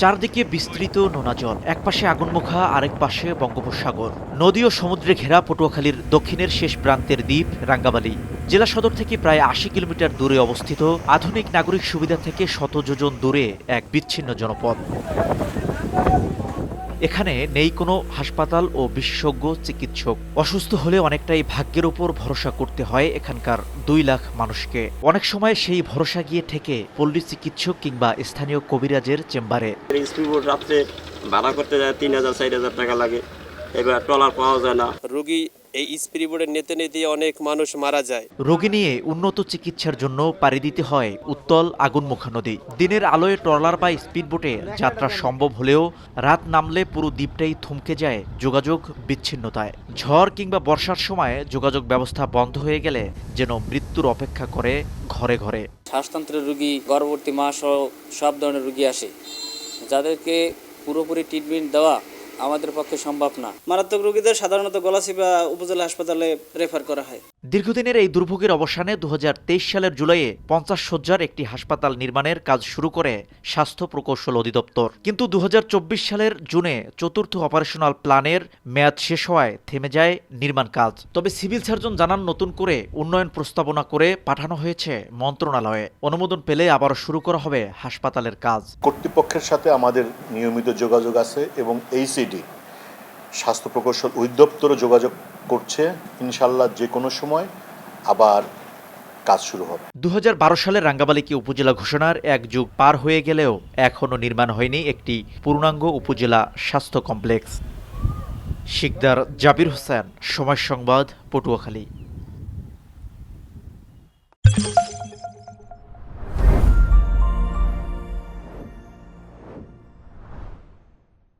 চারদিকে বিস্তৃত নোনা জল এক পাশে আগুনমুখা, আরেক পাশে বঙ্গোপসাগর। নদী ও সমুদ্রে ঘেরা পটুয়াখালীর দক্ষিণের শেষ প্রান্তের দ্বীপ রাঙ্গাবালি জেলা সদর থেকে প্রায় আশি কিলোমিটার দূরে অবস্থিত আধুনিক নাগরিক সুবিধা থেকে শত যোজন দূরে এক বিচ্ছিন্ন জনপদ। এখানে নেই কোনো হাসপাতাল ও বিশেষজ্ঞ চিকিৎসক। অসুস্থ হলে অনেকটাই ভাগ্যের উপর ভরসা করতে হয় এখানকার দুই লাখ মানুষকে। অনেক সময় সেই ভরসা গিয়ে ঠেকে পল্লী চিকিৎসক কিংবা স্থানীয় কবিরাজের চেম্বারে। রাত্রে ভাড়া করতে যায় তিন হাজার চার হাজার টাকা লাগে। এবার ট্রলার পাওয়া যায় না। রোগী এই স্পিরিবোর্ডে নেতে নেতে অনেক মানুষ মারা যায়। রোগী নিয়ে উন্নত চিকিৎসার জন্য পাড়ি দিতে হয় উত্তল আগুনমুখা নদী দিনের আলোয় ট্রলার বা স্পিডবোটে যাত্রা সম্ভব হলেও রাত নামলে পুরো দ্বীপটাই থমকে যায় যোগাযোগ বিচ্ছিন্নতায়। ঝড় কিংবা বর্ষার সময় যোগাযোগ ব্যবস্থা বন্ধ হয়ে গেলে যেন মৃত্যুর অপেক্ষা করে ঘরে ঘরে। শ্বাসতন্ত্রের রুগী গর্ভবতী মা সহ সব ধরনের রুগী আসে। যাদেরকে পুরোপুরি ট্রিটমেন্ট দেওয়া আমাদের পক্ষে সম্ভব না। মারাত্মক রোগীদের সাধারণত গলাচিপা উপজেলা হাসপাতালে রেফার করা হয়। দীর্ঘদিনের এই দুর্ভোগের অবসানে দুহাজার তেইশ সালের জুলাইয়ে পঞ্চাশ শয্যার একটি হাসপাতাল নির্মাণের কাজ শুরু করে স্বাস্থ্য প্রকৌশল অধিদপ্তর। কিন্তু দুহাজার চব্বিশ সালের জুনে চতুর্থ অপারেশনাল প্ল্যানের মেয়াদ শেষ হওয়ায় থেমে যায় নির্মাণ কাজ। তবে সিভিল সার্জন জানান নতুন করে উন্নয়ন প্রস্তাবনা করে পাঠানো হয়েছে মন্ত্রণালয়ে। অনুমোদন পেলে আবারও শুরু করা হবে হাসপাতালের কাজ। কর্তৃপক্ষের সাথে আমাদের নিয়মিত যোগাযোগ আছে এবং এইচসিডি স্বাস্থ্য প্রকৌশল অধিদপ্তরও যোগাযোগ করছে। ইনশাল্লাহ যে কোনো সময় আবার কাজ শুরু হবে। দুহাজার বারো সালে রাঙ্গাবালিকে উপজেলা ঘোষণার এক যুগ পার হয়ে গেলেও এখনও নির্মাণ হয়নি একটি পূর্ণাঙ্গ উপজেলা স্বাস্থ্য কমপ্লেক্স। শিকদার জাবির হোসেন, সময় সংবাদ, পটুয়াখালী।